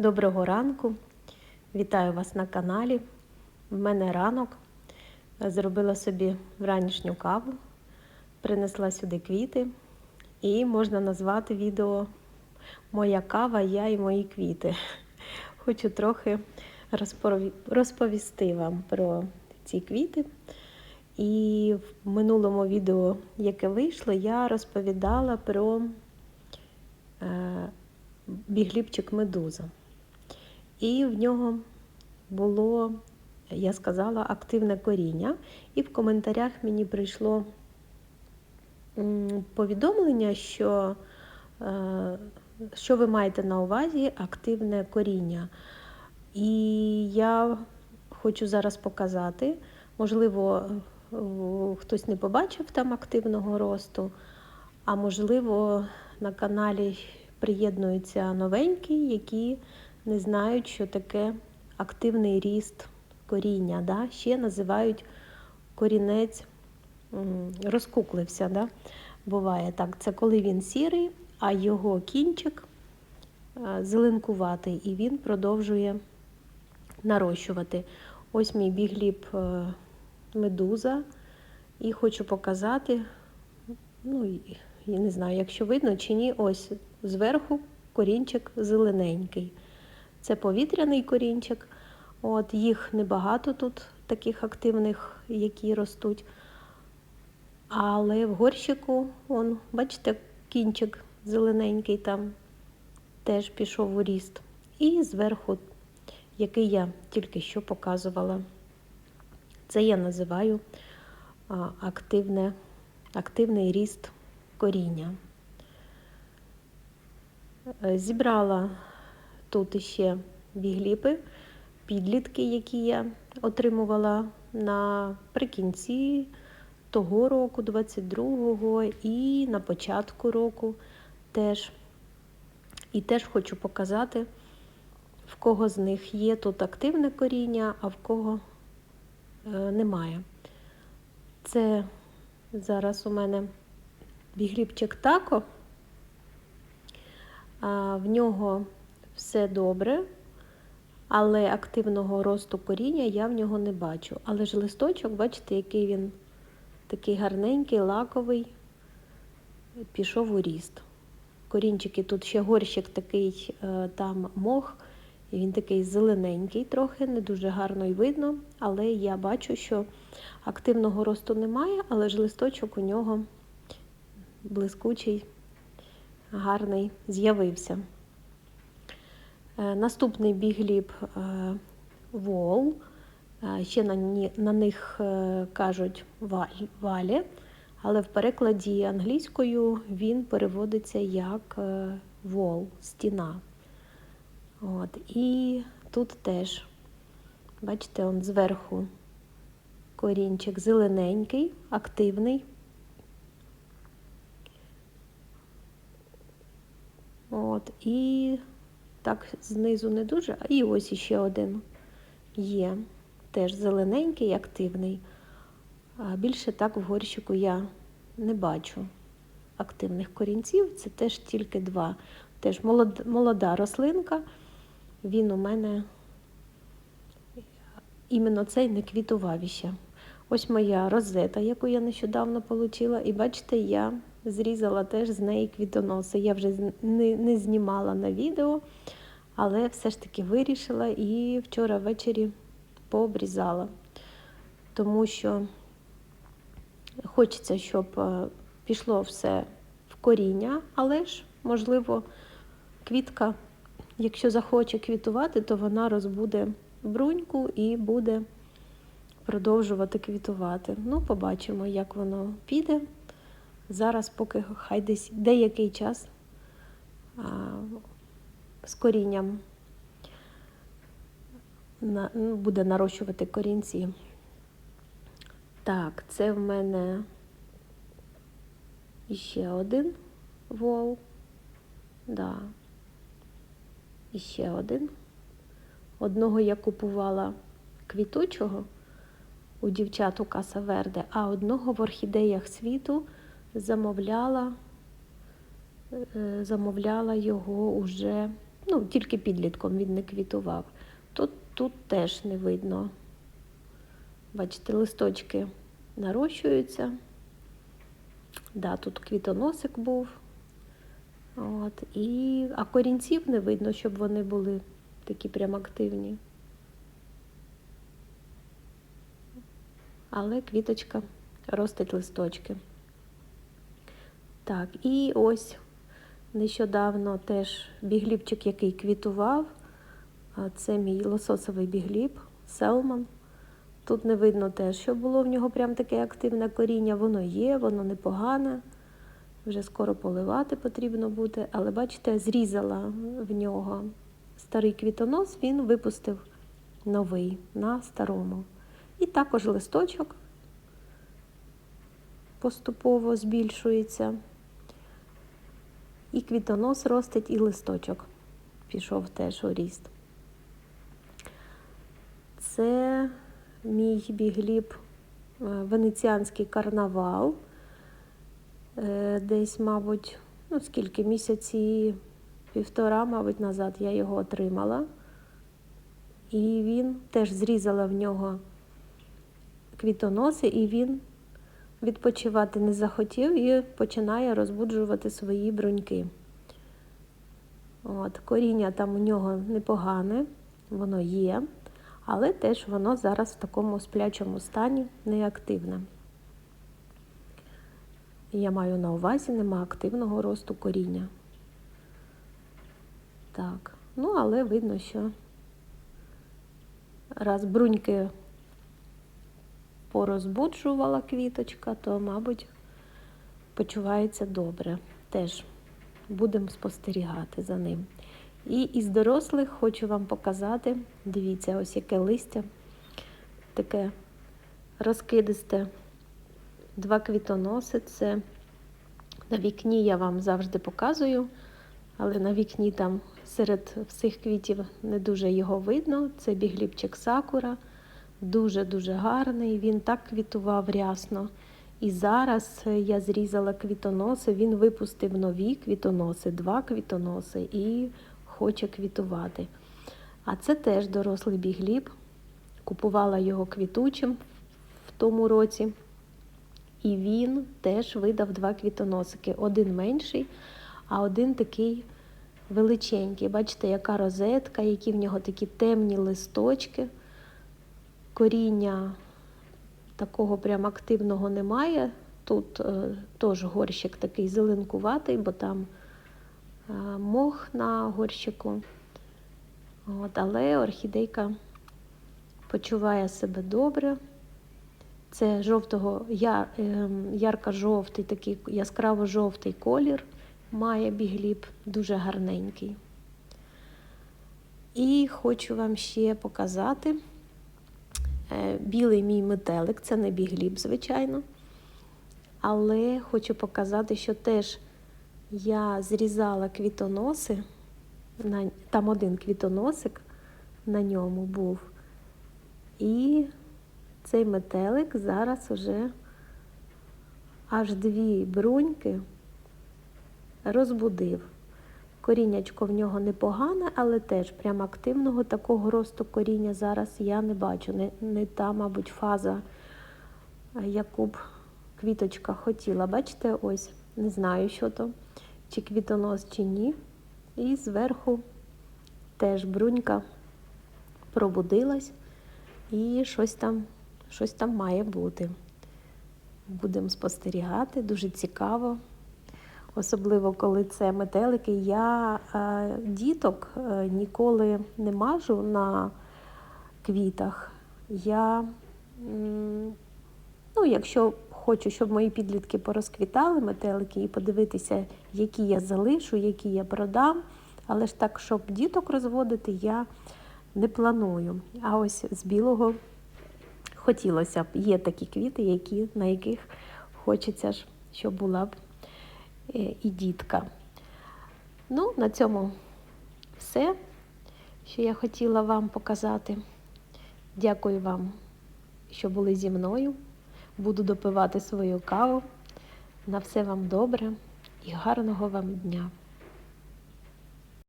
Доброго ранку. Вітаю вас на каналі. В мене ранок. Зробила собі вранішню каву, принесла сюди квіти, і можна назвати відео Моя кава, я і мої квіти. Хочу трохи розповісти вам про ці квіти. І в минулому відео, яке вийшло, я розповідала про е, бігліпчик медуза. І в нього було, я сказала, активне коріння. І в коментарях мені прийшло повідомлення, що, е, що ви маєте на увазі активне коріння. І я хочу зараз показати, можливо, хтось не побачив там активного росту, а можливо, на каналі приєднуються новенькі, які не знають, що таке активний ріст коріння. Да? Ще називають корінець розкуклився. Да? Буває так. Це коли він сірий, а його кінчик е, зеленкуватий, і він продовжує нарощувати. Ось мій бігліп е, медуза. І хочу показати, ну, я не знаю, якщо видно чи ні, ось зверху корінчик зелененький. Це повітряний корінчик. От, їх небагато тут таких активних, які ростуть. Але в горщику, он, бачите, кінчик зелененький там теж пішов у ріст. І зверху, який я тільки що показувала. Це я називаю активне, активний ріст коріння. Е, Зібрала тут іще бігліпи, підлітки, які я отримувала наприкінці того року, 22-го, і на початку року теж. І теж хочу показати, в кого з них є тут активне коріння, а в кого е, немає. Це зараз у мене бігліпчик тако. В нього все добре, але активного росту коріння я в нього не бачу. Але ж листочок, бачите, який він такий гарненький, лаковий, пішов у ріст. Корінчики тут ще горщик такий, е, там мох, і він такий зелененький, трохи, не дуже гарно й видно, але я бачу, що активного росту немає, але ж листочок у нього блискучий, гарний, з'явився. Е, Наступний бігліп е, вол. Е, Ще на, них кажуть валі, але в перекладі англійською він переводиться як вол, стіна. От. І тут теж, бачите, он зверху корінчик зелененький, активний. От. І так знизу не дуже, і ось іще один є. Теж зелененький, активний. А більше так в горщику я не бачу активних корінців. Це теж тільки два. Теж молод- молода рослинка. Він у мене іменно цей не квітував іще. Ось моя розета, яку я нещодавно отримала. І бачите, я зрізала теж з неї квітоноси. Я вже не, не знімала на відео, але все ж таки вирішила і вчора ввечері пообрізала. Тому що хочеться, щоб е, пішло все в коріння, але ж, можливо, квітка, якщо захоче квітувати, то вона розбуде бруньку і буде продовжувати квітувати. Ну, побачимо, як воно піде. Зараз, поки хай десь деякий час з корінням ну, буде нарощувати корінці. Так, це в мене іще один вол. Да. Іще один. Одного я купувала квітучого у дівчат у Каса Верде, а одного в орхідеях світу замовляла, е, замовляла його уже ну, тільки підлітком він не квітував. Тут, тут теж не видно. Бачите, листочки нарощуються. Да, тут квітоносик був. От, і, а корінців не видно, щоб вони були такі прям активні. Але квіточка ростить листочки. Так, і ось нещодавно теж бігліпчик, який квітував. Це мій лососовий бігліп, селман. Тут не видно теж, що було в нього прям таке активне коріння. Воно є, воно непогане. Вже скоро поливати потрібно буде. Але бачите, зрізала в нього старий квітонос, він випустив новий на старому. І також листочок поступово збільшується. І квітонос ростить, і листочок пішов теж у ріст. Це мій бігліб е, венеціанський карнавал. Е, Десь, мабуть, ну скільки місяці, півтора, мабуть, назад я його отримала. І він теж зрізала в нього квітоноси, і він відпочивати не захотів і починає розбуджувати свої бруньки. От, Коріння там у нього непогане, воно є, але теж воно зараз в такому сплячому стані неактивне. Я маю на увазі, нема активного росту коріння. Так, ну але видно, що раз бруньки порозбуджувала квіточка, то, мабуть, почувається добре. Теж будемо спостерігати за ним. І із дорослих хочу вам показати, дивіться, ось яке листя, таке розкидисте, два квітоноси. Це на вікні я вам завжди показую, але на вікні там серед всіх квітів не дуже його видно. Це бігліпчик сакура. Дуже-дуже гарний, він так квітував рясно. І зараз я зрізала квітоноси, він випустив нові квітоноси, два квітоноси і хоче квітувати. А це теж дорослий бігліб. Купувала його квітучим в тому році. І він теж видав два квітоносики. Один менший, а один такий величенький. Бачите, яка розетка, які в нього такі темні листочки коріння такого прям активного немає. Тут е, теж горщик такий зеленкуватий, бо там е, мох на горщику. От, Але орхідейка почуває себе добре. Це жовтого, яр, е, ярко-жовтий, такий яскраво-жовтий колір має бігліб, дуже гарненький. І хочу вам ще показати. Е, білий мій метелик, це не бігліб, звичайно. Але хочу показати, що теж я зрізала квітоноси, там один квітоносик на ньому був. І цей метелик зараз уже аж дві бруньки розбудив. Коріннячко в нього непогане, але теж прям активного такого росту коріння зараз я не бачу. Не, не та, мабуть, фаза, яку б квіточка хотіла. Бачите, ось, не знаю, що то, чи квітонос, чи ні. І зверху теж брунька пробудилась і щось там, щось там має бути. Будемо спостерігати, дуже цікаво особливо коли це метелики. Я е, діток е, ніколи не мажу на квітах. Я, ну, якщо хочу, щоб мої підлітки порозквітали метелики і подивитися, які я залишу, які я продам. Але ж так, щоб діток розводити, я не планую. А ось з білого хотілося б. Є такі квіти, які, на яких хочеться, ж, щоб була б і дітка. Ну, на цьому все, що я хотіла вам показати. Дякую вам, що були зі мною. Буду допивати свою каву. На все вам добре і гарного вам дня!